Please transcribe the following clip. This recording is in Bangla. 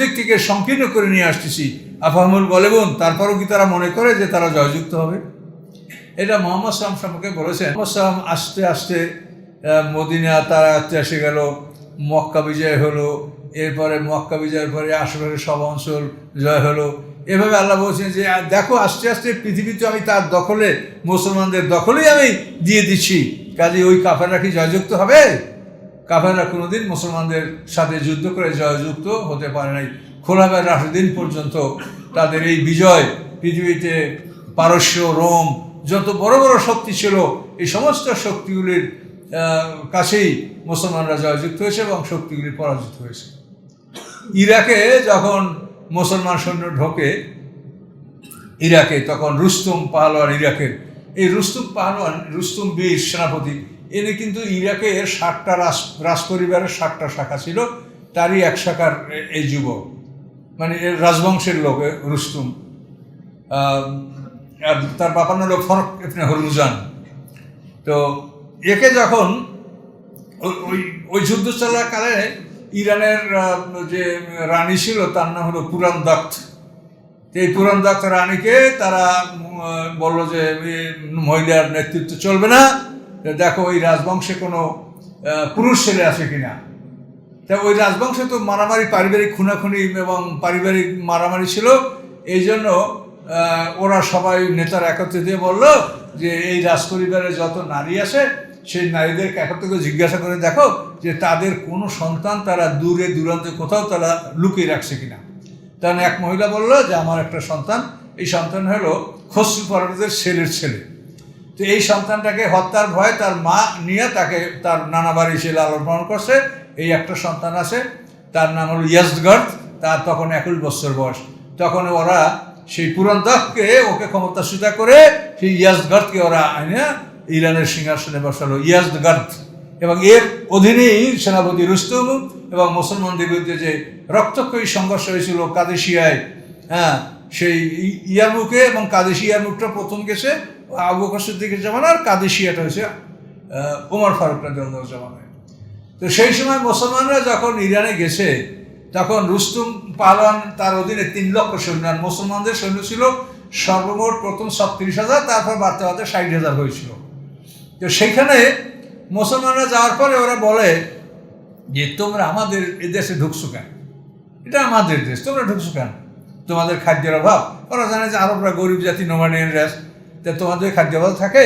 থেকে সংকীর্ণ করে নিয়ে আসতেছি। আফাহমুল বলেবন তারপরও কি তারা মনে করে যে তারা জয়যুক্ত হবে? এটা মোহাম্মদ সালাম সম্পর্কে বলেছেন। মোহাম্মদ সালাম আস্তে আস্তে মদিনা, তারা এসে গেল, মক্কা বিজয় হলো, এরপরে মক্কা বিজয়ের পরে আশেপাশে সব অঞ্চল জয় হলো। এভাবে আল্লাহ বলছেন যে দেখো, আস্তে আস্তে পৃথিবীতে আমি তার দখলে, মুসলমানদের দখলেই আমি দিয়ে দিচ্ছি। কাজে ওই কাফেররা কি জয়যুক্ত হবে? কাফেররা কোনোদিন মুসলমানদের সাথে যুদ্ধ করে জয়যুক্ত হতে পারে নাই। খোলাফের রাশিদিন পর্যন্ত তাদের এই বিজয়, পৃথিবীতে পারস্য, রোম, যত বড় বড় শক্তি ছিল, এই সমস্ত শক্তিগুলির কাছেই মুসলমানরা জয়যুক্ত হয়েছে এবং শক্তিগুলি পরাজিত হয়েছে। ইরাকে যখন মুসলমান সৈন্য ঢোকে, ইরাকে তখন রুস্তুম পাহলোয়ান ইরাকের। এই রুস্তুম পাহলোয়ান রুস্তুম বীর সেনাপতি এনে কিন্তু ইরাকের ষাটটা রাজ রাজ পরিবারের ষাটটা শাখা ছিল, তারই এক শাখার এই যুবক। মানে এর রাজবংশের লোক রুস্তুম। আর তার বাবার নাম ফরক ইবনে হরমুজান। তো একে যখন ওই ওই যুদ্ধ চলাকালে ইরানের যে রানী ছিল, তার নাম হলো পুরান দত্ত এই পুরান দক্ত রানীকে তারা বলল যে মহিলার নেতৃত্ব চলবে না। দেখো, ওই রাজবংশে কোনো পুরুষ ছেলে আছে কিনা? তা ওই রাজবংশে তো মারামারি, পারিবারিক খুনাখুনি এবং পারিবারিক মারামারি ছিল। এই জন্য ওরা সবাই নেতারা একত্রে দিয়ে বলল যে, এই রাজপরিবারের যত নারী আছে, সেই নারীদেরকে একত্রে করে জিজ্ঞাসা করে দেখো যে, তাদের কোনো সন্তান তারা দূরে, দূরান্তে কোথাও তারা লুকিয়ে রাখছে কিনা? তখন এক মহিলা বলল যে, আমার একটা সন্তান, এই সন্তান হলো খসরু পরবদের ছেলের ছেলে। তো এই সন্তানটাকে হত্যার ভয়ে তার মা নিয়ে তাকে তার নানা বাড়ি সে লালন পালন করছে। এই একটা সন্তান আছে, তার নাম হলো ইয়াজগর্দ তার তখন একুশ বছর বয়স। তখন ওরা সেই পুরন্তককে ওকে ক্ষমতাচ্যুতা করে সেই ইয়াজগর্দকে ওরা আইনে ইরানের সিংহাসনে বসালো ইয়াজগর্দ এবং এর অধীনেই সেনাপতি রুস্তুম এবং মুসলমানদের বিরুদ্ধে যে রক্তক্ষয়ী সংঘর্ষ হয়েছিল কাদেশিয়ায় হ্যাঁ সেই ই- ইয়ারমুখে এবং কাদেশি ইয়ারমুখটা প্রথম গেছে, আবু বকর সিদ্দিকের জামানা আর কাদেশিয়াটা হয়েছে ওমর ফারুক রাদিয়াল্লাহু জামানায়। তো সেই সময় মুসলমানরা যখন ইরানে গেছে, তখন রুস্তুম পালন তার অধীনে তিন লক্ষ সৈন্য, আর মুসলমানদের সৈন্য ছিল সর্বমোট প্রথম ছত্রিশ হাজার, তারপর বাড়তে বাড়তে ষাট হাজার হয়েছিল। তো সেইখানে মুসলমানরা যাওয়ার পরে ওরা বলে যে, তোমরা আমাদের এ দেশে ঢুকছো কেন? এটা আমাদের দেশ, তোমরা ঢুকছো কেন? তোমাদের খাদ্যের অভাব। ওরা জানে যে আরবরা গরিব জাতি নোমানিয়ান রাস তা তোমাদের খাদ্য অভাব থাকে